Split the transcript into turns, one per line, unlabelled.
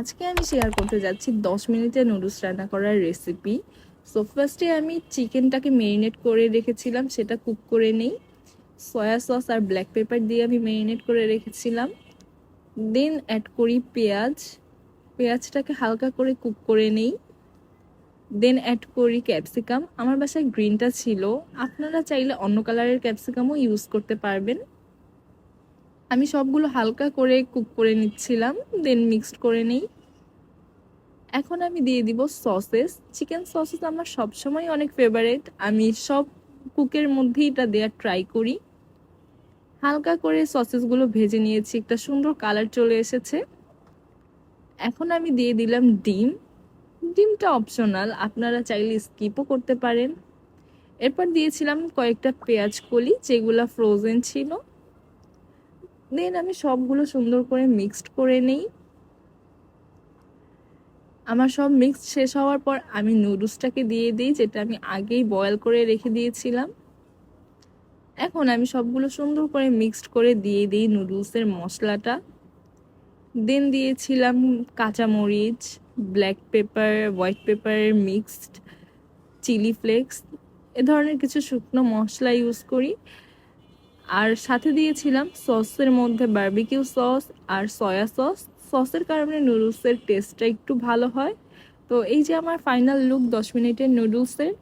আজকে আমি শেয়ার করতে যাচ্ছি দশ মিনিটে নুডলস রান্না করার রেসিপি সো ফার্স্টে আমি চিকেনটাকে মেরিনেট করে রেখেছিলাম, সেটা কুক করে নেই। সয়া সস আর ব্ল্যাক পেপার দিয়ে আমি মেরিনেট করে রেখেছিলাম। দেন অ্যাড করি পেঁয়াজ। পেঁয়াজটাকে হালকা করে কুক করে নেই। দেন অ্যাড করি ক্যাপসিকাম আমার বাসায় গ্রিনটা ছিল। আপনারা চাইলে অন্য কালারের ক্যাপসিকামও ইউজ করতে পারবেন। আমি সবগুলো হালকা করে কুক করে নিচ্ছিলাম দেন মিক্সড করে নেই। এখন আমি দিয়ে দিব সসেস। চিকেন সসেস আমার সবসময় অনেক ফেভারেট আমি সব কুকের মধ্যেই এটা দেওয়ার ট্রাই করি। হালকা করে সসেসগুলো ভেজে নিয়েছি, একটা সুন্দর কালার চলে এসেছে। এখন আমি দিয়ে দিলাম ডিম। ডিমটা অপশনাল আপনারা চাইলে স্কিপও করতে পারেন। এরপর দিয়েছিলাম কয়েকটা পেঁয়াজ কলি, যেগুলো ফ্রোজেন ছিল। দেন আমি সবগুলো সুন্দর করে মিক্সড করে নেই। আমার সব মিক্সড শেষ হওয়ার পর আমি নুডলসটাকে দিয়ে দিই, যেটা আমি আগেই বয়েল করে রেখে দিয়েছিলাম। এখন আমি সবগুলো সুন্দর করে মিক্সড করে দিয়ে দিই নুডলসের মশলাটা। দেন দিয়েছিলাম কাঁচামরিচ black pepper white pepper mixed chilli flakes এ ধরনের কিছু শুকনো মশলা ইউজ করি। আর সাথে দিয়েছিলাম সসের মধ্যে বার্বিকিউ সস আর সয়া সস সসের কারণে নুডলসের টেস্টটা একটু ভালো হয়। তো এই যে আমার ফাইনাল লুক দশ মিনিটের নুডলসের